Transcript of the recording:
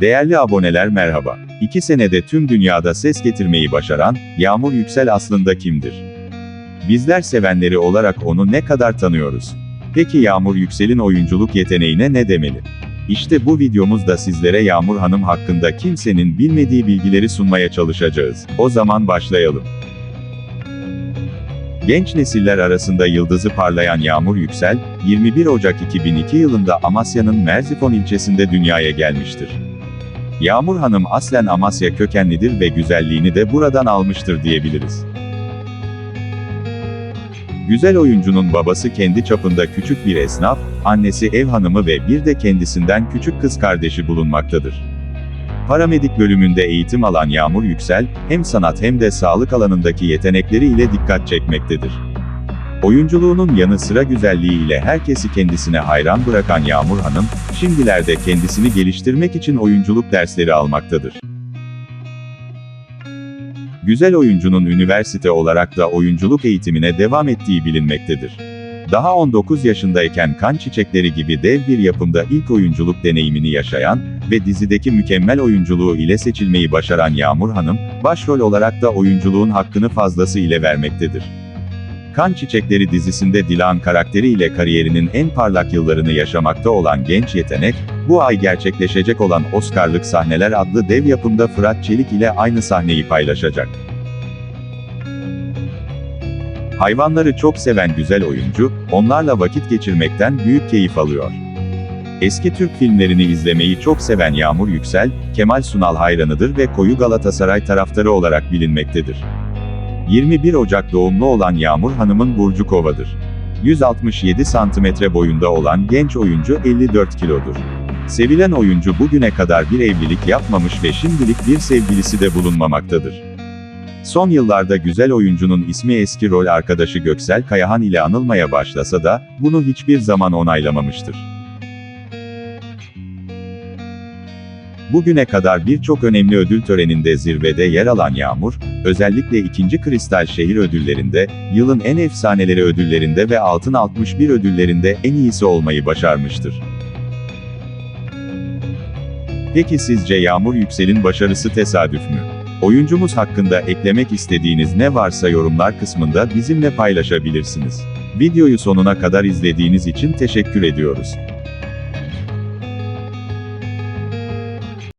Değerli aboneler merhaba. İki senede tüm dünyada ses getirmeyi başaran, Yağmur Yüksel aslında kimdir? Bizler sevenleri olarak onu ne kadar tanıyoruz? Peki Yağmur Yüksel'in oyunculuk yeteneğine ne demeli? İşte bu videomuzda sizlere Yağmur Hanım hakkında kimsenin bilmediği bilgileri sunmaya çalışacağız. O zaman başlayalım. Genç nesiller arasında yıldızı parlayan Yağmur Yüksel, 21 Ocak 2002 yılında Amasya'nın Merzifon ilçesinde dünyaya gelmiştir. Yağmur Hanım aslen Amasya kökenlidir ve güzelliğini de buradan almıştır diyebiliriz. Güzel oyuncunun babası kendi çapında küçük bir esnaf, annesi ev hanımı ve bir de kendisinden küçük kız kardeşi bulunmaktadır. Paramedik bölümünde eğitim alan Yağmur Yüksel, hem sanat hem de sağlık alanındaki yetenekleri ile dikkat çekmektedir. Oyunculuğunun yanı sıra güzelliği ile herkesi kendisine hayran bırakan Yağmur Hanım, şimdilerde kendisini geliştirmek için oyunculuk dersleri almaktadır. Güzel oyuncunun üniversite olarak da oyunculuk eğitimine devam ettiği bilinmektedir. Daha 19 yaşındayken Kan Çiçekleri gibi dev bir yapımda ilk oyunculuk deneyimini yaşayan ve dizideki mükemmel oyunculuğu ile seçilmeyi başaran Yağmur Hanım, başrol olarak da oyunculuğun hakkını fazlası ile vermektedir. Kan Çiçekleri dizisinde Dilan karakteri ile kariyerinin en parlak yıllarını yaşamakta olan genç yetenek, bu ay gerçekleşecek olan Oscar'lık Sahneler adlı dev yapımda Fırat Çelik ile aynı sahneyi paylaşacak. Hayvanları çok seven güzel oyuncu, onlarla vakit geçirmekten büyük keyif alıyor. Eski Türk filmlerini izlemeyi çok seven Yağmur Yüksel, Kemal Sunal hayranıdır ve koyu Galatasaray taraftarı olarak bilinmektedir. 21 Ocak doğumlu olan Yağmur Hanım'ın burcu Kova'dır. 167 santimetre boyunda olan genç oyuncu 54 kilodur. Sevilen oyuncu bugüne kadar bir evlilik yapmamış ve şimdilik bir sevgilisi de bulunmamaktadır. Son yıllarda güzel oyuncunun ismi eski rol arkadaşı Göksel Kayahan ile anılmaya başlasa da, bunu hiçbir zaman onaylamamıştır. Bugüne kadar birçok önemli ödül töreninde zirvede yer alan Yağmur, özellikle 2. Kristal Şehir ödüllerinde, yılın en efsaneleri ödüllerinde ve Altın 61 ödüllerinde en iyisi olmayı başarmıştır. Peki sizce Yağmur Yüksel'in başarısı tesadüf mü? Oyuncumuz hakkında eklemek istediğiniz ne varsa yorumlar kısmında bizimle paylaşabilirsiniz. Videoyu sonuna kadar izlediğiniz için teşekkür ediyoruz.